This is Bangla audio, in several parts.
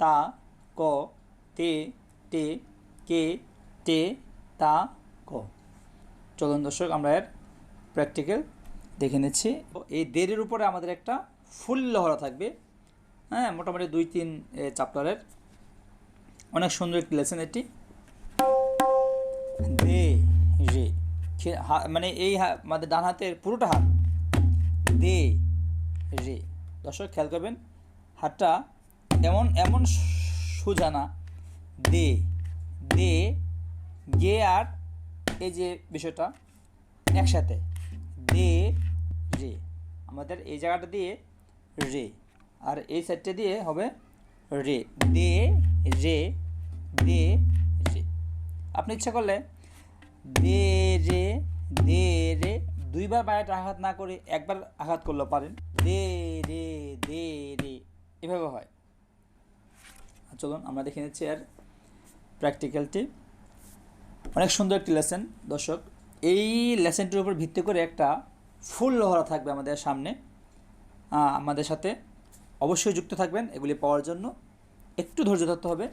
তা, ক, তে টে কে টে তা, ক। চলুন দর্শক, আমরা এর প্র্যাকটিক্যাল দেখে নিচ্ছি। এই দেরের উপরে আমাদের একটা ফুল লহরা থাকবে। হ্যাঁ মোটামুটি দুই, তিন চ্যাপ্টারের অনেক সুন্দর একটি লেসন এটি। দে, রে মানে এই আমাদের ডান হাতের পুরোটা হাত। দে, রে। দর্শক, খেয়াল করবেন, হাতটা এমন এমন সোজা না দে দে, গে আর এই যে বিষয়টা একসাথে। দে, রে। আমাদের এই জায়গাটা দিয়ে রে, আর এই সাইডটা দিয়ে হবে রে। দে রে দে, রে। আপনি ইচ্ছা করলে দে, রে দে, রে দুইবার পায়েটা আঘাত না করে একবার আঘাত করলে পারেন। দে, রে দে, রে। এভাবে হয়। চলুন, আমরা দেখে নিচ্ছি আর প্র্যাকটিক্যালটি অনেক সুন্দর একটি লেসেন দর্শক। এই লেসেনটির উপর ভিত্তি করে একটা ফুল লহরা থাকবে আমাদের সামনে। আমাদের সাথে অবশ্যই যুক্ত থাকবেন, এগুলি পাওয়ার জন্য। একটু ধৈর্য ধরতে হবে।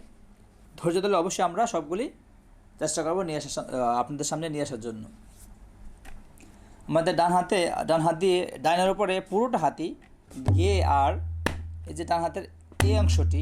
ধৈর্য ধরলে অবশ্যই আমরা সবগুলি চেষ্টা করব নিয়ে আসা আপনাদের সামনে নিয়ে আসার জন্য। আমাদের ডান হাতে, ডান হাত দিয়ে ডাইনের উপরে পুরোটা হাতি, গে আর এই যে ডান হাতের এই অংশটি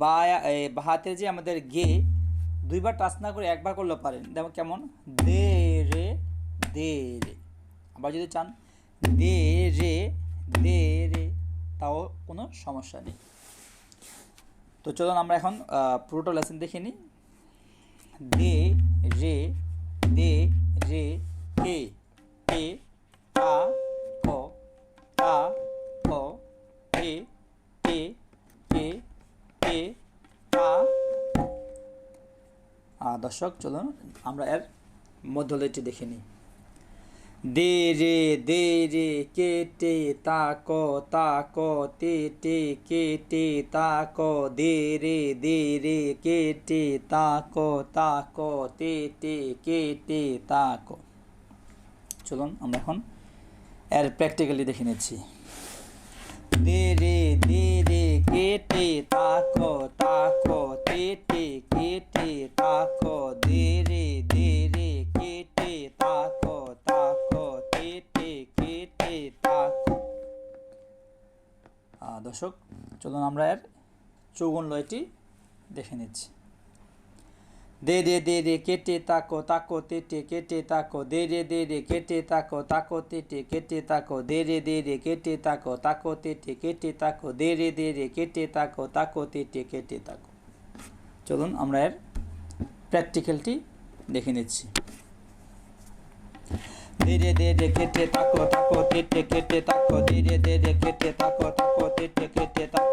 বা এ, হাতের যে আমাদের গে দুইবার টাচ না করে একবার করলেও পারেন। যেমন কেমন? দে রে দে রে। আবার যদি চান দে রে দে রে তাও কোনো সমস্যা নেই। তো চলুন আমরা এখন পুরোটা লেসন দেখে নিই। দে রে দে রে কে কে দর্শক চলুন আমরা এর মধ্যলেটি দেখে নিই। দে রে দে রে, কেটে তাক তাক তেটে কেটে তাক দে রে দে রে, কেটে তাক তাক তেটে কেটে তাক চলুন আমরা এখন এর প্র্যাকটিক্যালি দেখে নিচ্ছি। দে রে দে রে, কেটে তাক তাক তেটে দর্শক চলুন আমরা এর চৌগুণ লয়টি দেখে নিচ্ছি দে রে দে রে কেটে তাকো তাকো তেটে কেটে তাকো দে রে দে রে কেটে তাকো তাকো তেটে কেটে তাকো দে রে দে রে কেটে তাকো তাকো তেটে কেটে তাকো দে রে দে রে কেটে তাকো তাকো তেটে কেটে তাকো চলুন আমরা এর প্র্যাকটিক্যালটি দেখে নিচ্ছি ধীরে ধীরে কেটে তাকো তাকো তেটে কেটে তাকো ধীরে ধীরে কেটে তাকো তাকো তেটে কেটে তাকো ধীরে ধীরে কেটে তাকো